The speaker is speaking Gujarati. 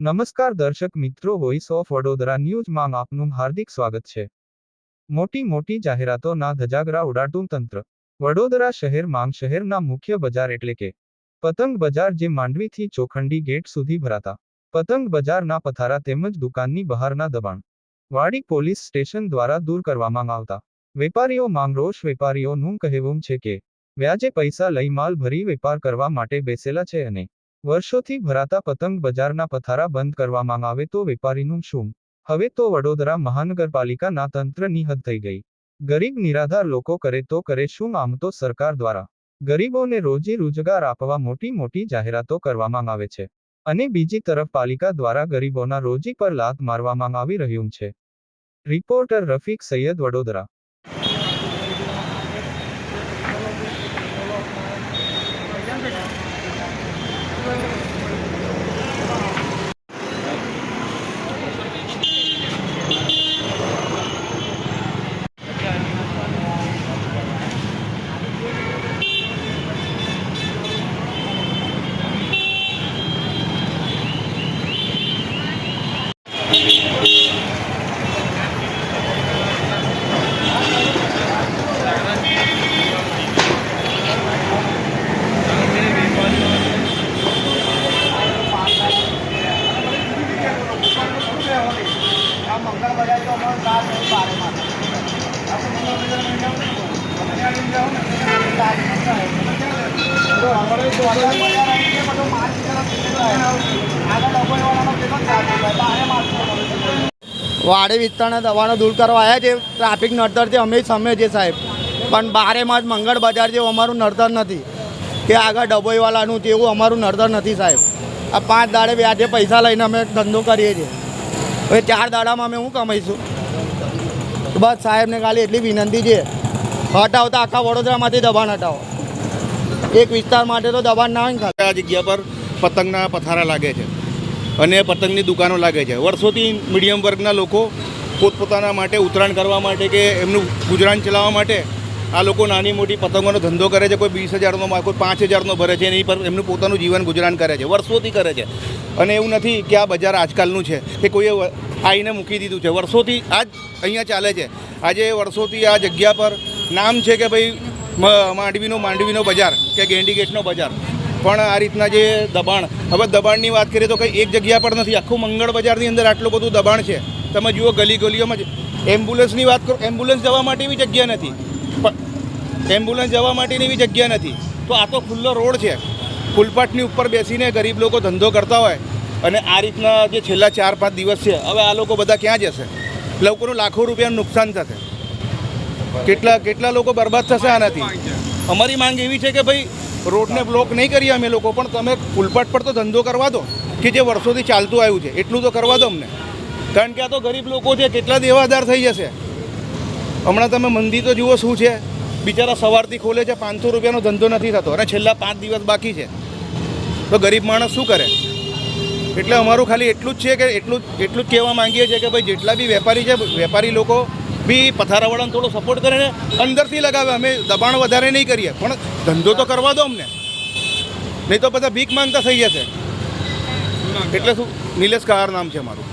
નમસ્કાર દર્શક મિત્રો વોઇસ ઓફ વડોદરા ન્યૂઝમાં આપનું હાર્દિક સ્વાગત છે. મોટી મોટી જાહેરાતોના ધજાગરા ઉડાડતું તંત્ર. વડોદરા શહેર માંગ શહેરના મુખ્ય બજાર એટલે કે પતંગ બજાર જે માંડવીથી ચોખંડી ગેટ સુધી ભરાતા. પતંગ બજારના પથારા તેમજ દુકાનની બહારના દબાણ. વાડી પોલીસ સ્ટેશન દ્વારા દૂર કરવામાં આવતા. વેપારીઓ માંગ રોષ વેપારીઓનું કહેવું છે કે, વ્યાજે પૈસા લઈ માલ ભરી વેપાર કરવા માટે બેસેલા છે અને વર્ષોથી ભરાતા પતંગ બજારના પથારા બંધ કરવામાં આવે તો વેપારીનું શું? હવે તો વડોદરા મહાનગરપાલિકાના તંત્રની હદ થઈ ગઈ. ગરીબ નિરાધાર લોકો કરે તો કરે શું આમ તો સરકાર દ્વારા? ગરીબોને રોજી રોજગાર આપવા મોટી મોટી જાહેરાતો કરવામાં આવે છે. અને બીજી તરફ પાલિકા દ્વારા ગરીબોના રોજી પર લાત મારવામાં આવી રહ્યું છે. રિપોર્ટર રફીક સૈયદ વડોદરા આ મંગળ બજાર તો અમારો સાત નહીં બારે માં આપણે મંગળ બજાર જાઓ ને મંગળ જાઓ ને તો આપણે તો બજાર આવી છે બધો માલ આગળ ડબલવાળાનો કેટલો ચાર્જ થાય બારે માલ વાડી વિસ્તારના દવાનો દૂર કરવા આવ્યા છે. ટ્રાફિક નડતર છે, અમે સમય છે સાહેબ. પણ બારે માસ મંગળ બજાર જેવું અમારું નડતર નથી. કે આગળ ડબોઈવાલાનું તેવું અમારું નડતર નથી સાહેબ. આ પાંચ દાડે વ્યાજે પૈસા લઈને અમે ધંધો કરીએ છીએ. હવે ચાર દાડામાં અમે શું કમાઈશું? બસ સાહેબને ખાલી એટલી વિનંતી છે. હટાવતા આખા વડોદરામાંથી દબાણ હટાવો. એક વિસ્તાર માટે તો દબાણ ના હોય ને. આ જગ્યા પર પતંગના પથારા લાગે છે અને પતંગની દુકાનો લાગે છે. વર્ષોથી મીડિયમ વર્ગના લોકો પોતપોતાના માટે ઉત્તરાયણ કરવા માટે કે એમનું ગુજરાન ચલાવવા માટે આ લોકો નાની મોટી પતંગોનો ધંધો કરે છે. કોઈ વીસ હજારનો કોઈ પાંચ હજારનો ભરે છે. એની પર એમનું પોતાનું જીવન ગુજરાન કરે છે. વર્ષોથી કરે છે. અને એવું નથી કે આ બજાર આજકાલનું છે કે કોઈએ આવીને મૂકી દીધું છે. વર્ષોથી આ જ અહીંયા ચાલે છે. આજે વર્ષોથી આ જગ્યા પર નામ છે કે ભાઈ માંડવીનો માંડવીનો બજાર કે ગેંડી બજાર. પણ આ રીતના જે દબાણ, હવે દબાણની વાત કરીએ તો કંઈ એક જગ્યા પર નથી. આખું મંગળ બજારની અંદર આટલું બધું દબાણ છે. તમે જુઓ ગલી ગલીઓમાં જ, એમ્બ્યુલન્સની વાત કરો, એમ્બ્યુલન્સ જવા માટે એવી જગ્યા નથી. પણ એમ્બ્યુલન્સ જવા માટેની એવી જગ્યા નથી. તો આ તો ખુલ્લો રોડ છે. ફૂલપાટની ઉપર બેસીને ગરીબ લોકો ધંધો કરતા હોય અને આ રીતના જે છેલ્લા ચાર પાંચ દિવસ છે, હવે આ લોકો બધા ક્યાં જશે? લોકોનું લાખો રૂપિયાનું નુકસાન થશે. કેટલા કેટલા લોકો બરબાદ થશે આનાથી? અમારી માંગ એવી છે કે ભાઈ, રોડને બ્લોક નહીં કરીએ અમે લોકો, પણ તમે ફૂલપાટ પર તો ધંધો કરવા દો, કે જે વર્ષોથી ચાલતું આવ્યું છે, એટલું તો કરવા દો અમને. કારણ કે આ તો ગરીબ લોકો છે, કેટલા દેવાદાર થઈ જશે. હમણાં તમે મંદી તો જુઓ શું છે, બિચારા સવારથી ખોલે છે, પાંચસો રૂપિયાનો ધંધો નથી થતો, અને છેલ્લા પાંચ દિવસ બાકી છે. તો ગરીબ માણસ શું કરે? એટલે અમારું ખાલી એટલું જ છે કે એટલું એટલું જ કહેવા માંગીએ છીએ કે ભાઈ જેટલા બી વેપારી છે, વેપારી લોકો બી પથારાવાળાને થોડો સપોર્ટ કરે ને અંદરથી લગાવે. અમે દબાણ વધારે નહીં કરીએ, પણ ધંધો તો કરવા દો અમને. નહીં તો બધા ભીખ માંગતા થઈ જશે. એટલે શું? નિલેશ કહાર નામ છે મારું